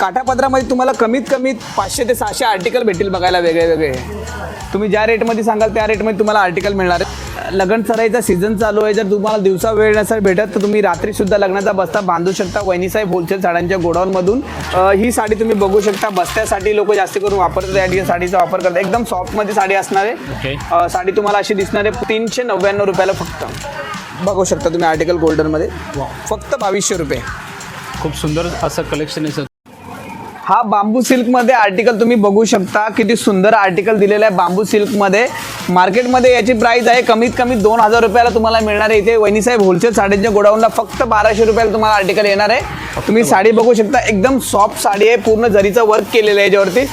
काठापदरामध्ये तुम्हाला कमीत कमी पाचशे ते सहाशे आर्टिकल भेटतील बघायला वेगळे वेगळे. तुम्ही ज्या रेटमध्ये सांगाल त्या रेटमध्ये तुम्हाला आर्टिकल मिळणार आहे लग्न सराईचा सीझन चालू आहे. जर तुम्हाला दिवसा वेळ नसेल भेटत तर तुम्ही रात्रीसुद्धा लग्नाचा बस्ता बांधू शकता. वहिनीसाहेब होलसेल साड्यांच्या गोडाऊनमधून. ही साडी तुम्ही बघू शकता. बस्त्यासाठी लोक जास्त करून वापरतात. या ठिकाणी साडीचा वापर करतात. एकदम सॉफ्टमध्ये साडी असणार. आहे. साडी तुम्हाला अशी दिसणार आहे. तीनशे नव्याण्णव रुपयाला फक्त. बघू शकता तुम्ही आर्टिकल गोल्डनमध्ये. फक्त बावीसशे रुपये. खूप सुंदर असं कलेक्शन आहे सर हा बांबू सिल्कमध्ये आर्टिकल तुम्ही बघू शकता. किती सुंदर आर्टिकल दिलेलं आहे बांबू सिल्कमध्ये मार्केटमध्ये याची प्राइस आहे. कमीत कमी दोन हजार रुपयाला तुम्हाला मिळणार आहे. इथे वहिनीसाहेब होलसेल साड्यांच्या गोडाऊनला फक्त बाराशे रुपयाला तुम्हाला आर्टिकल येणार आहे. तुम्ही साडी बघू शकता. एकदम सॉफ्ट साडी आहे. पूर्ण जरीचं वर्क केलेलं आहे याच्यावरती.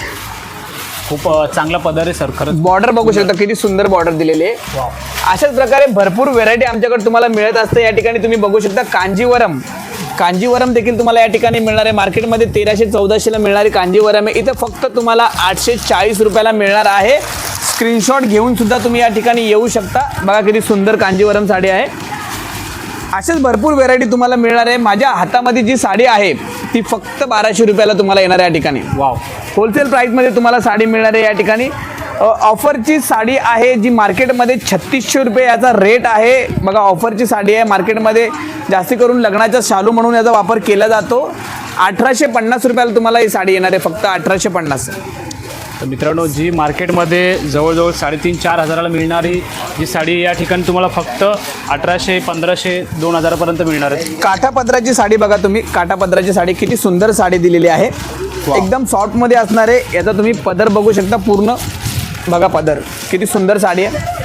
खूप चांगला पदर आहे सर खरंच. बॉर्डर बघू शकता. किती सुंदर बॉर्डर दिलेली आहे. अशाच प्रकारे भरपूर व्हेरायटी आमच्याकडे तुम्हाला मिळत असते. या ठिकाणी तुम्ही बघू शकता कांजीवरम. कांजीवरम देखील तुम्हाला या ठिकाणी मिळणार आहे. मार्केटमध्ये तेराशे चौदाशेला मिळणारी कांजीवरम आहे. इथं फक्त तुम्हाला आठशे चाळीस रुपयाला मिळणार आहे. स्क्रीनशॉट घेऊन सुद्धा तुम्ही या ठिकाणी येऊ शकता. बघा किती सुंदर कांजीवरम साडी आहे. असेच भरपूर व्हेरायटी तुम्हाला मिळणार आहे. माझ्या हातामध्ये जी साडी आहे ती फक्त बाराशे रुपयाला तुम्हाला येणार आहे या ठिकाणी. वाव होलसेल प्राईसमध्ये तुम्हाला साडी मिळणार आहे या ठिकाणी. ऑफरची साडी आहे जी मार्केटमध्ये छत्तीसशे रुपये याचा रेट आहे. बघा ऑफरची साडी आहे. मार्केटमध्ये जास्ती करून लग्नाचा शालू म्हणून याचा वापर केला जातो. अठराशे पन्नास रुपयाला तुम्हाला ही साडी येणार आहे. फक्त अठराशे पन्नास. तर मित्रांनो जी मार्केटमध्ये जवळजवळ साडेतीन चार हजाराला मिळणारी जी साडी या ठिकाणी तुम्हाला फक्त अठराशे पंधराशे दोन हजारापर्यंत मिळणार आहे. काठापदराची साडी बघा तुम्ही. काठापदराची साडी किती सुंदर साडी दिलेली आहे. एकदम सॉफ्टमध्ये असणार आहे. याचा तुम्ही पदर बघू शकता पूर्ण. बघा पदर. किती सुंदर साडी आहे.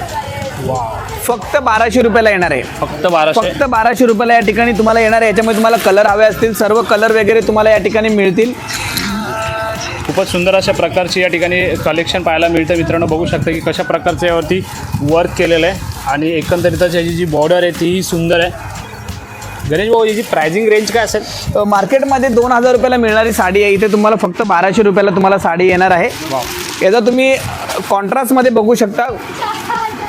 फक्त बाराशे रुपयाला येणार आहे. फक्त बाराशे? फक्त बाराशे रुपयाला या ठिकाणी तुम्हाला येणार आहे. याच्यामध्ये तुम्हाला कलर हवे असतील सर्व कलर वगैरे तुम्हाला या ठिकाणी मिळतील. खूपच सुंदर अशा प्रकारची या ठिकाणी कलेक्शन पाहायला मिळतं. मित्रांनो बघू शकता की कशा प्रकारचं यावरती वर्क केलेलं आहे. आणि एकंदरीतच याची जी बॉर्डर आहे तीही सुंदर आहे. गणेश भाऊ याची प्राइसिंग रेंज काय असेल? मार्केटमध्ये दोन हजार रुपयाला मिळणारी साडी आहे. इथे तुम्हाला फक्त बाराशे रुपयाला तुम्हाला साडी येणार आहे. याचा तुम्ही कॉन्ट्रास्टमध्ये बघू शकता.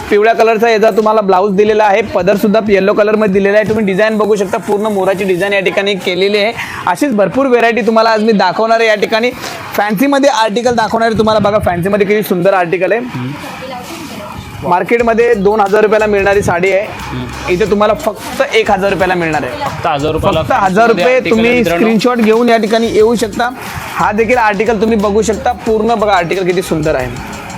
पिवळ्या कलरचा याचा तुम्हाला ब्लाऊज दिलेला आहे. पदरसुद्धा येलो कलरमध्ये दिलेला आहे. तुम्ही डिझाईन बघू शकता. पूर्ण मोराची डिझाईन या ठिकाणी केलेली आहे. अशीच भरपूर व्हेरायटी तुम्हाला आज मी दाखवणार आहे या ठिकाणी. फॅन्सीमध्ये आर्टिकल दाखवणार आहे तुम्हाला. बघा फॅन्सीमध्ये किती सुंदर आर्टिकल आहे. मार्केटमध्ये दोन हजार रुपयाला मिळणारी साडी आहे. इथे तुम्हाला फक्त एक हजार रुपयाला मिळणार आहे. फक्त हजार रुपये तुम्ही. स्क्रीनशॉट घेऊन या ठिकाणी येऊ शकता. हा देखील आर्टिकल तुम्ही बघू शकता. पूर्ण बघा आर्टिकल किती सुंदर आहे.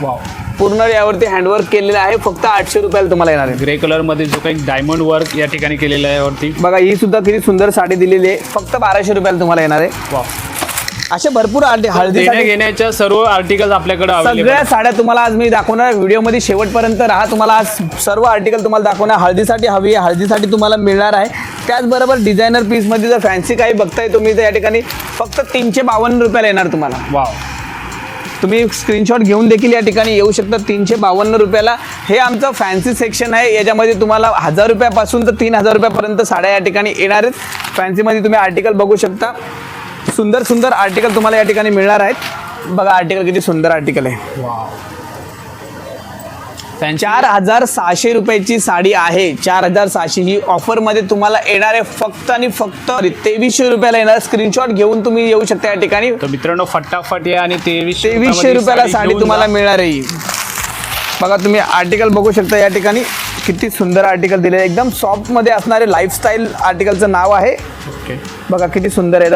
वाव पूर्ण यावरती हँडवर्क केलेलं आहे. फक्त आठशे रुपयाला तुम्हाला येणार आहे. ग्रे कलरमध्ये जो काही डायमंड वर्क या ठिकाणी केलेलं आहे वरती. बघा ही सुद्धा किती सुंदर साडी दिलेली आहे. फक्त बाराशे रुपयाला तुम्हाला येणार आहे. वाव असे भरपूर आर्टि देण्या हळदीसाठी घेण्याच्या सर्व आर्टिकल्स आपल्याकडे सगळ्या साड्या तुम्हाला आज मी दाखवणार व्हिडिओमध्ये शेवटपर्यंत राहा. तुम्हाला आज सर्व आर्टिकल तुम्हाला दाखवणार. हळदीसाठी हवी आहे. हळदीसाठी तुम्हाला मिळणार आहे. त्याचबरोबर डिझायनर पीसमध्ये जर फॅन्सी काही बघताय तुम्ही तर या ठिकाणी फक्त तीनशे बावन्न रुपयाला येणार तुम्हाला. वाव तुम्ही स्क्रीनशॉट घेऊन देखील या ठिकाणी येऊ शकता. तीनशे बावन्न रुपयाला. हे आमचं फॅन्सी सेक्शन आहे. याच्यामध्ये तुम्हाला हजार रुपयापासून तर तीन हजार रुपयापर्यंत साड्या या ठिकाणी येणार आहेत. फॅन्सीमध्ये तुम्ही आर्टिकल बघू शकता. सुंदर सुंदर आर्टिकल तुम्हाला या ठिकाणी मिळणार आहेत. बघा आर्टिकल किती सुंदर आर्टिकल आहे. चार हजार सहाशे रुपयाची साडी आहे. चार हजार सहाशे ही ऑफरमध्ये तुम्हाला येणार आहे फक्त आणि फक्त तेवीसशे रुपयाला येणार. स्क्रीनशॉट घेऊन तुम्ही येऊ शकता या ठिकाणी. तर मित्रांनो फटाफट या आणि तेवीसशे तेवीसशे रुपयाला साडी तुम्हाला मिळणार आहे. बघा तुम्ही आर्टिकल बघू शकता या ठिकाणी. किती सुंदर आर्टिकल दिले एकदम सॉफ्टमध्ये असणारे लाईफस्टाईल आर्टिकलचं नाव आहे. बघा किती सुंदर आहे.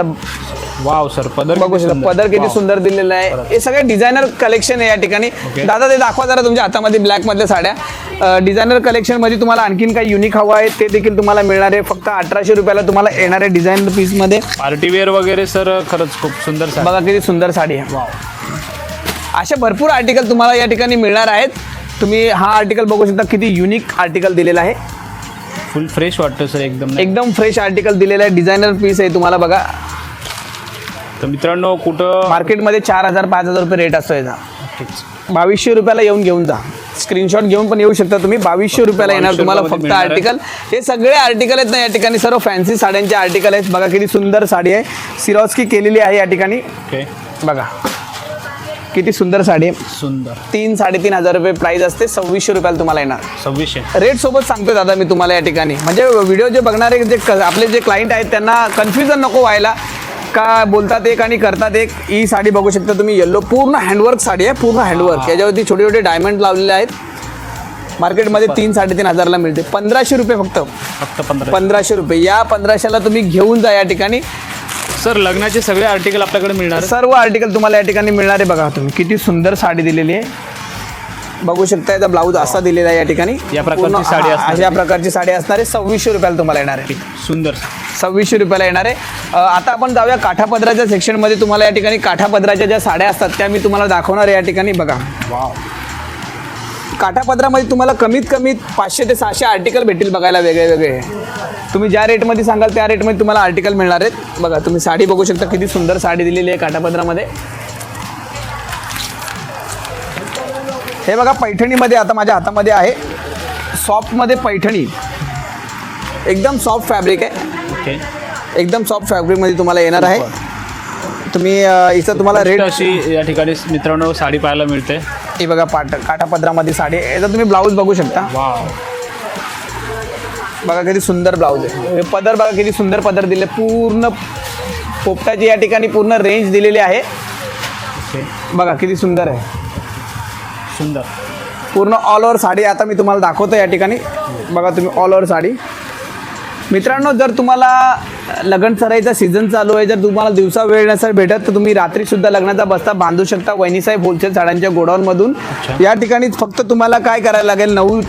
वाव सर पदर बघू किती शकता. पदर किती. सुंदर दिलेलं आहे. हे सगळे डिझायनर कलेक्शन आहे या ठिकाणी. दादा ते दाखवा जरा तुमच्या हातामध्ये ब्लॅक मधल्या साड्या डिझायनर कलेक्शनमध्ये तुम्हाला आणखीन काही युनिक हवं आहे ते देखील तुम्हाला मिळणार आहे. फक्त अठराशे रुपयाला तुम्हाला येणार आहे डिझायनर पीसमध्ये. पार्टी वेअर वगैरे सर खरंच खूप सुंदर. बघा किती सुंदर साडी आहे. वाव अशा भरपूर आर्टिकल तुम्हाला या ठिकाणी मिळणार आहेत. तुम्ही हा आर्टिकल बघू शकता किती युनिक आर्टिकल दिलेला आहे. फुल फ्रेश वाटतं सर एकदम एकदम फ्रेश आर्टिकल दिलेला आहे. डिझायनर पीस आहे तुम्हाला बघा. तर मित्रांनो कुठं? मार्केटमध्ये चार हजार पाच हजार रुपये रेट असतो याचा. बावीसशे रुपयाला येऊन घेऊन जा. स्क्रीनशॉट घेऊन पण येऊ शकता तुम्ही. बावीसशे रुपयाला येणार 2200 तुम्हाला फक्त. आर्टिकल हे सगळे आर्टिकल आहेत ना या ठिकाणी सर्व फॅन्सी साड्यांचे आर्टिकल आहेत. बघा किती सुंदर साडी आहे. सिरॉस्की केलेली आहे या ठिकाणी. बघा. किती सुंदर साडी आहे. सुंदर. तीन साडेतीन हजार रुपये प्राईस असते. सव्वीसशे रुपयाला तुम्हाला येणार. सव्वीसशे. रेट सोबत सांगतो दादा मी तुम्हाला या ठिकाणी. म्हणजे व्हिडिओ जे बघणारे जे आपले जे क्लायंट आहेत त्यांना कन्फ्युजन नको व्हायला. का बोलतात एक आणि करतात एक ही साडी बघू शकता तुम्ही. येल्लो पूर्ण हँडवर्क साडी आहे पूर्ण हँडवर्क याच्यावरती छोटे छोटे डायमंड लावलेले आहेत. मार्केटमध्ये तीन साडेतीन हजारला मिळते. पंधराशे रुपये फक्त. फक्त पंधरा पंधराशे रुपये. या पंधराशेला तुम्ही घेऊन जा या ठिकाणी. सर लग्नाचे सगळे आर्टिकल आपल्याकडे मिळणार? सर्व आर्टिकल तुम्हाला या ठिकाणी मिळणार आहे बघा तुम्ही. किती सुंदर साडी दिलेली आहे. बघू शकता याचा ब्लाऊज असा दिलेला आहे या ठिकाणी. या प्रकारची साडी असणार अशा प्रकारची साडी असणार आहे. सव्वीसशे रुपयाला तुम्हाला येणार आहे. सुंदर. सव्वीसशे रुपयाला येणार आहे. आता आपण जाऊया काठापदराच्या सेक्शनमध्ये तुम्हाला या ठिकाणी काठापदराच्या ज्या साड्या असतात त्या मी तुम्हाला दाखवणार आहे या ठिकाणी. बघा. काठापदरामध्ये तुम्हाला कमीत कमी पाचशे ते सहाशे आर्टिकल भेटतील बघायला वेगळे वेगळे. तुम्ही ज्या रेटमध्ये सांगाल त्या रेटमध्ये तुम्हाला आर्टिकल मिळणार आहेत. बघा तुम्ही साडी बघू शकता किती सुंदर साडी दिलेली आहे काठापदरामध्ये. हे बघा पैठणीमध्ये आता माझ्या हातामध्ये आहे. सॉफ्टमध्ये पैठणी. एकदम सॉफ्ट फॅब्रिक आहे. ओके. एकदम सॉफ्ट फॅब्रिकमध्ये तुम्हाला येणार आहे. तुम्ही इथं तुम्हाला रेट अशी या ठिकाणी मित्रांनो साडी पाहायला मिळते. ही बघा पाट काठापदरामध्ये साडी याचा तुम्ही ब्लाऊज बघू शकता. बघा किती सुंदर ब्लाऊज आहे. पदर बघा किती सुंदर पदर दिले. पूर्ण पोपटाची या ठिकाणी पूर्ण रेंज दिलेली आहे. बघा किती सुंदर आहे. सुंदर. पूर्ण ऑल ओव्हर साडी आता मी तुम्हाला दाखवतो या ठिकाणी. बघा तुम्ही ऑल ओव्हर साडी. मित्रांनो जर तुम्हाला लग्न सराईचा सीझन चालू आहे जर तुम्हाला दिवसा वेळ नसेल भेटत तर तुम्ही रात्रीसुद्धा लग्नाचा बस्ता बांधू शकता वहिनीसाहेब होलसेल साड्यांच्या गोडाऊनमधून या ठिकाणी फक्त तुम्हाला काय करायला लागेल नऊ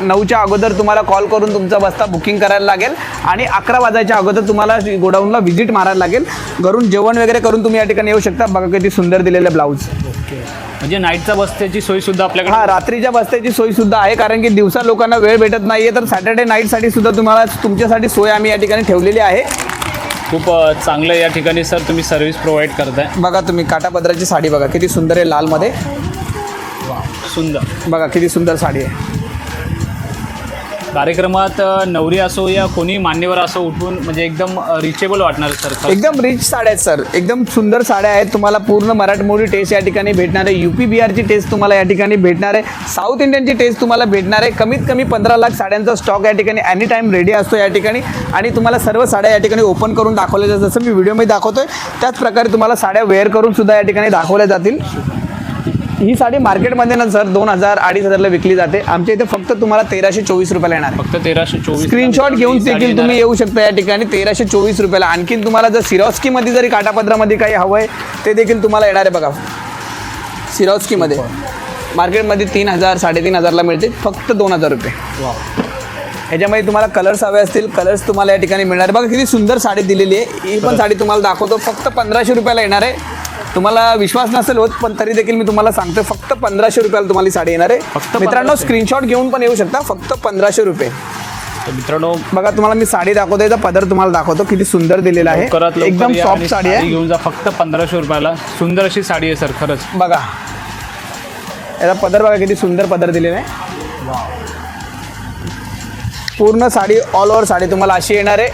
नऊच्या अगोदर तुम्हाला कॉल करून तुमचा बस्ता बुकिंग करायला लागेल आणि अकरा वाजायच्या अगोदर तुम्हाला गोडाऊनला व्हिजिट मारायला लागेल. घरून जेवण वगैरे करून तुम्ही या ठिकाणी येऊ शकता. बघा किती सुंदर दिलेलं ब्लाऊज ओके. म्हणजे नाईटचा बसण्याची सोय सुद्धा आपल्याकडे हा रात्रीच्या बस्त्याची सोय सुद्धा आहे कारण की दिवसा लोकांना वेळ भेटत नाहीये तर सॅटर्डे नाईटसाठी सुद्धा तुम्हाला तुमच्यासाठी सोय आम्ही या ठिकाणी ठेवलेली आहे. खूप चांगलं या ठिकाणी सर तुम्ही सर्व्हिस प्रोव्हाइड करताय. बघा तुम्ही काटापदराची साडी बघा किती सुंदर आहे लालमध्ये. सुंदर. बघा किती सुंदर साडी आहे. कार्यक्रमात नवरी असो या कोणी मान्यवर असो उठून म्हणजे एकदम रिचेबल वाटणार सर एकदम रिच साड्या आहेत सर. एकदम सुंदर साड्या आहेत. तुम्हाला पूर्ण मराठमोळी टेस्ट या ठिकाणी भेटणार आहे. युपी बिहारची टेस्ट तुम्हाला या ठिकाणी भेटणार आहे. साऊथ इंडियनची टेस्ट तुम्हाला भेटणार आहे. कमीत कमी पंधरा लाख साड्यांचा स्टॉक या ठिकाणी एनी टाईम रेडी असतो या ठिकाणी. आणि तुम्हाला सर्व साड्या या ठिकाणी ओपन करून दाखवल्या जातात. जसं मी व्हिडिओमध्ये दाखवतोय त्याच प्रकारे तुम्हाला साड्या वेअर करून सुद्धा या ठिकाणी दाखवल्या जातील. ही साडी मार्केटमध्ये ना सर दोन हजार अडीच हजारला विकली जाते. आमच्या इथे फक्त तुम्हाला तेराशे चोवीस रुपयाला येणार फक्त तेराशे चोवीस स्क्रीनशॉट घेऊन देखील तुम्ही येऊ शकता या ठिकाणी तेराशे चोवीस रुपयाला. आणखीन तुम्हाला जर सिरॉस्कीमध्ये जरी काटापत्रामध्ये काही हवं आहे ते देखील तुम्हाला येणार आहे बघा. सिरॉस्कीमध्ये मार्केटमध्ये तीन हजार साडेतीन हजारला मिळते. फक्त दोन हजार रुपये. ह्याच्यामध्ये तुम्हाला कलर्स हवे असतील. कलर्स तुम्हाला या ठिकाणी मिळणार आहे. बघा किती सुंदर साडी दिलेली आहे. ही पण साडी तुम्हाला दाखवतो. फक्त पंधराशे रुपयाला येणार आहे. तुम्हाला विश्वास नसेल होत पण तरी देखील मी तुम्हाला सांगतो फक्त पंधराशे रुपयाला तुम्हाला साडी येणार आहे. फक्त मित्रांनो 1500. स्क्रीनशॉट घेऊन पण येऊ शकता फक्त पंधराशे रुपये. तर मित्रांनो बघा तुम्हाला मी साडी दाखवतो याचा पदर तुम्हाला दाखवतो किती सुंदर दिलेला लवकरात आहे लवकर एकदम या सॉफ्ट आणि साडी आहे. घेऊन जा फक्त पंधराशे रुपयाला. सुंदर अशी साडी आहे सर खरंच. बघा. याचा पदर बघा किती सुंदर पदर दिलेला आहे. पूर्ण साडी ऑल ओव्हर साडी तुम्हाला अशी येणार आहे.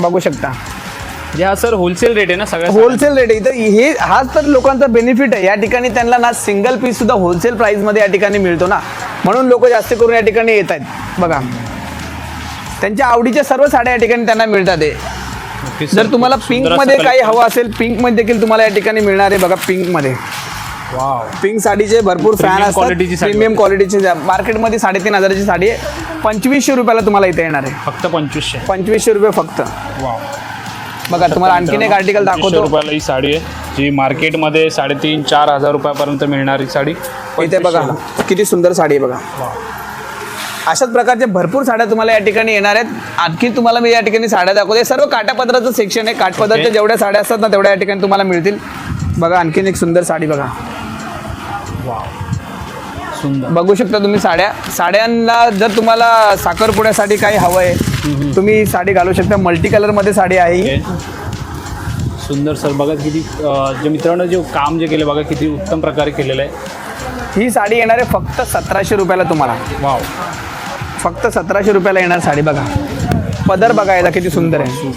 बघू शकता. जे हा सर होलसेल रेट आहे ना सगळ्या? होलसेल रेट इथं हे हाच तर लोकांचा बेनिफिट आहे. या ठिकाणी त्यांना ना सिंगल पीस सुद्धा होलसेल प्राईसमध्ये या ठिकाणी मिळतो ना. म्हणून लोक जास्त करून या ठिकाणी येत आहेत. बघा. त्यांच्या आवडीच्या सर्व साड्या या ठिकाणी त्यांना मिळतात आहे. जर तुम्हाला पिंकमध्ये काही. हवं असेल पिंकमध्ये देखील तुम्हाला या ठिकाणी मिळणार आहे बघा पिंकमध्ये वाव पिंक साडीचे भरपूर फॅन असतात. प्रीमियम क्वालिटीची मार्केटमध्ये साडेतीन हजाराची साडी आहे. पंचवीसशे रुपयाला तुम्हाला इथे येणार आहे. फक्त पंचवीसशे. पंचवीसशे रुपये फक्त. बघा तुम्हाला आणखीन एक आर्टिकल 2500 दाखवतो. रुपयाला ही साडी आहे जी मार्केटमध्ये साडेतीन चार हजार रुपयापर्यंत मिळणारी साडी. इथे बघा किती सुंदर साडी आहे बघा. अशाच प्रकारचे भरपूर साड्या तुम्हाला या ठिकाणी येणार आहेत. आणखी तुम्हाला मी या ठिकाणी साड्या दाखवते. सर्व काटापत्राचं सेक्शन आहे. Okay. जेवढ्या साड्या असतात ना तेवढ्या या ठिकाणी तुम्हाला मिळतील. बघा आणखीन एक सुंदर साडी बघा. बघू शकता तुम्ही साड्या. साड्यांना जर तुम्हाला साखरपुड्यासाठी काही हवं आहे तुम्ही साडी घालू शकता. मल्टी कलरमध्ये साडी आहे सुंदर सर. बघा किती जे मित्रांनो जे काम जे केलं बघा किती उत्तम प्रकारे केलेलं आहे. ही साडी येणार आहे फक्त सतराशे रुपयाला तुम्हाला. वाव. फक्त सतराशे रुपयाला येणार साडी बघा. पदर बघा याचा किती सुंदर आहे.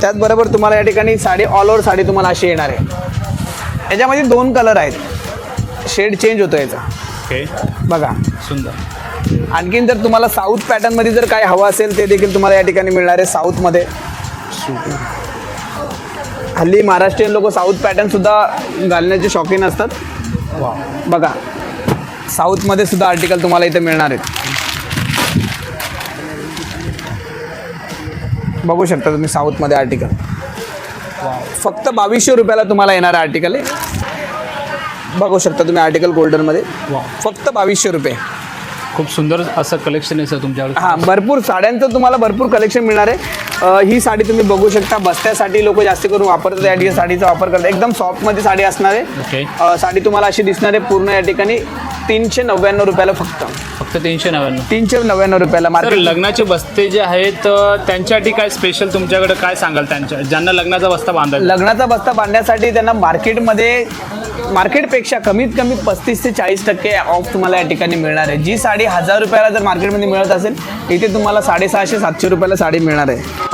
त्याचबरोबर तुम्हाला या ठिकाणी साडी ऑल ओव्हर साडी तुम्हाला अशी येणार आहे. याच्यामध्ये दोन कलर आहेत. शेड चेंज होतो याचा. ओके बघा. सुंदर. आणखीन जर तुम्हाला साऊथ पॅटर्नमध्ये जर काय हवं असेल ते देखील तुम्हाला या ठिकाणी मिळणार आहे साऊथमध्ये हल्ली महाराष्ट्रीयन लोक साऊथ पॅटर्न सुद्धा घालण्याचे शौकीन असतात. वा बघा. साऊथमध्ये सुद्धा आर्टिकल तुम्हाला इथे मिळणार आहेत. बघू शकता तुम्ही साऊथमध्ये आर्टिकल फक्त बावीसशे रुपयाला तुम्हाला येणार आर्टिकल आहे. बघू शकता तुम्ही आर्टिकल गोल्डनमध्ये वा. फक्त बावीसशे रुपये. खूप सुंदर असं कलेक्शन आहे सर तुमच्याकडे. हां भरपूर साड्यांचं तुम्हाला भरपूर कलेक्शन मिळणार आहे. अ, ही साडी तुम्ही बघू शकता. बस्त्यासाठी लोक जास्त करून वापरतात. या ठिकाणी साडीचा वापर करतात. एकदम सॉफ्टमध्ये साडी असणार आहे. ओके अ, साडी तुम्हाला अशी दिसणार आहे पूर्ण या ठिकाणी. तीनशे नव्याण्णव रुपयाला फक्त. फक्त तीनशे नव्याण्णव. तीनशे नव्याण्णव रुपयाला तर मार्केट लग्नाचे बस्ते जे आहेत अ, त्यांच्यासाठी काय स्पेशल तुमच्याकडे काय सांगाल त्यांच्या ज्यांना लग्नाचा बस्ता बांधायचा लग्नाचा बस्ता बांधण्यासाठी त्यांना मार्केटमध्ये मार्केटपेक्षा कमीत कमी पस्तीस ते चाळीस टक्के ऑफ तुम्हाला या ठिकाणी मिळणार आहे. जी साडी हजार रुपयाला जर मार्केटमध्ये मिळत असेल इथे तुम्हाला साडेसहाशे सातशे रुपयाला साडी मिळणार आहे.